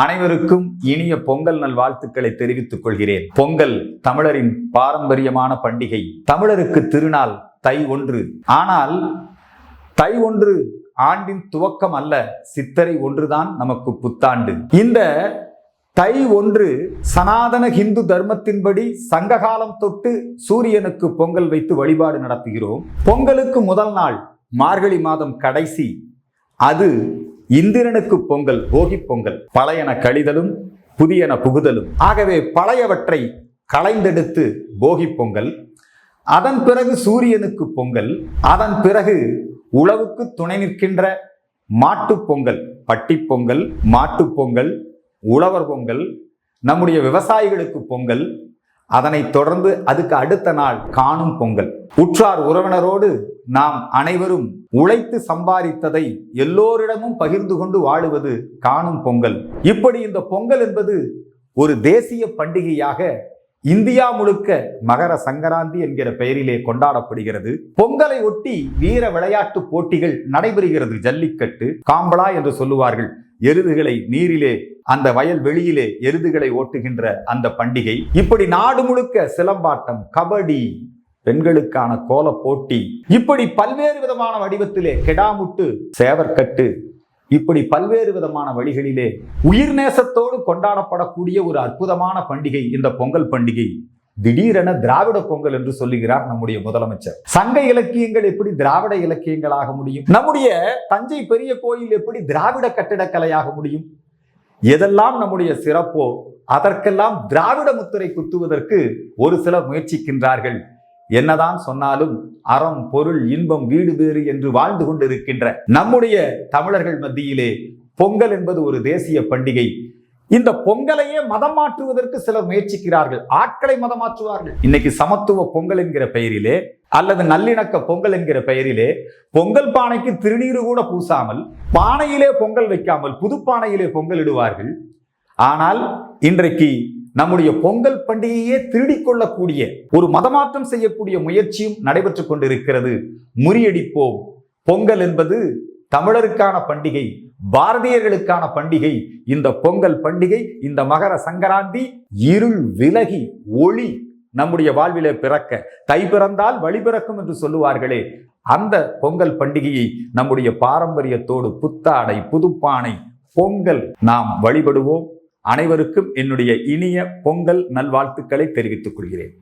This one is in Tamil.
அனைவருக்கும் இனிய பொங்கல் நல் வாழ்த்துக்களை தெரிவித்துக் கொள்கிறேன். பொங்கல் தமிழரின் பாரம்பரியமான பண்டிகை. தமிழருக்கு திருநாள் தை ஒன்று. ஆனால் தை ஒன்று ஆண்டின் துவக்கம் அல்ல சித்தரை ஒன்றுதான் நமக்கு புத்தாண்டு. இந்த தை ஒன்று சனாதன ஹிந்து தர்மத்தின்படி சங்ககாலம் தொட்டு சூரியனுக்கு பொங்கல் வைத்து வழிபாடு நடத்துகிறோம். பொங்கலுக்கு முதல் நாள் மார்கழி மாதம் கடைசி. அது இந்திரனுக்கு பொங்கல் போகி பொங்கல் பழையன கழிதலும் புதியன புகுதலும். ஆகவே பழையவற்றை களைந்தெடுத்து போகி பொங்கல் அதன் பிறகு சூரியனுக்கு பொங்கல் அதன் பிறகு உழவுக்கு துணை நிற்கின்ற மாட்டுப் பொங்கல் பட்டிப் பொங்கல் மாட்டுப் பொங்கல் உழவர் பொங்கல் நம்முடைய விவசாயிகளுக்கு பொங்கல் அதனைத் தொடர்ந்து அதுக்கு அடுத்த நாள் காணும் பொங்கல். உற்றார் உறவினரோடு நாம் அனைவரும் உழைத்து சம்பாதித்ததை எல்லோரிடமும் பகிர்ந்து கொண்டு வாழுவது காணும் பொங்கல். இப்படி இந்த பொங்கல் என்பது ஒரு தேசிய பண்டிகையாக இந்தியா முழுக்க மகர சங்கராந்தி என்கிற பெயரிலே கொண்டாடப்படுகிறது. பொங்கலை ஒட்டி வீர விளையாட்டு போட்டிகள் நடைபெறுகிறது ஜல்லிக்கட்டு காம்பளா என்று சொல்லுவார்கள். எருதுகளை நீரிலே அந்த வயல் வெளியிலே எருதுகளை ஓட்டுகின்ற அந்த பண்டிகை. இப்படி நாடு முழுக்க சிலம்பாட்டம் கபடி பெண்களுக்கான கோல போட்டி. இப்படி பல்வேறு விதமான வடிவத்திலே கெடாமுட்டு சேவற்கட்டு இப்படி பல்வேறு விதமான வழிகளிலே உயிர் நேசத்தோடு கொண்டாடப்படக்கூடிய ஒரு அற்புதமான பண்டிகை இந்த பொங்கல் பண்டிகை. திடீரென திராவிட பொங்கல் என்று சொல்லுகிறார் நம்முடைய முதலமைச்சர். சங்க இலக்கியங்கள் எப்படி திராவிட இலக்கியங்களாக முடியும்? நம்முடைய தஞ்சை பெரிய கோயில் எப்படி திராவிட கட்டிடக்கலையாக முடியும்? எதெல்லாம் நம்முடைய சிறப்போ அதற்கெல்லாம் திராவிட முத்திரை குத்துவதற்கு ஒரு சிலர் முயற்சிக்கின்றார்கள். என்னதான் சொன்னாலும் அறம் பொருள் இன்பம் வீடு வேறு என்று வாழ்ந்து கொண்டிருக்கின்ற நம்முடைய தமிழர்கள் மத்தியிலே பொங்கல் என்பது ஒரு தேசிய பண்டிகை. இந்த பொங்கலையே மதம் மாற்றுவதற்கு சிலர் முயற்சிக்கிறார்கள். ஆட்களை மதம் மாற்றுவார்கள் இன்னைக்கு சமத்துவ பொங்கல் என்கிற பெயரிலே அல்லது நல்லிணக்க பொங்கல் என்கிற பெயரிலே பொங்கல் பானைக்கு திருநீறு கூட பூசாமல் பானையிலே பொங்கல் வைக்காமல் புது பானையிலே பொங்கல் இடுவார்கள். ஆனால் இன்றைக்கு நம்முடைய பொங்கல் பண்டிகையே திருடிக் கொள்ளக்கூடிய ஒரு மதமாற்றம் செய்யக்கூடிய முயற்சியும் நடைபெற்றுக் கொண்டிருக்கிறது. முறியடிப்போம். பொங்கல் என்பது தமிழருக்கான பண்டிகை பாரதியர்களுக்கான பண்டிகை. இந்த பொங்கல் பண்டிகை இந்த மகர சங்கராந்தி இருள் விலகி ஒளி நம்முடைய வாழ்விலே பிறக்க தை பிறந்தால் வழி பிறக்கும் என்று சொல்லுவார்களே. அந்த பொங்கல் பண்டிகையை நம்முடைய பாரம்பரியத்தோடு புத்தாடை புதுப்பானை பொங்கல் நாம் வழிபடுவோம். அனைவருக்கும் என்னுடைய இனிய பொங்கல் நல்வாழ்த்துக்களை தெரிவித்துக் கொள்கிறேன்.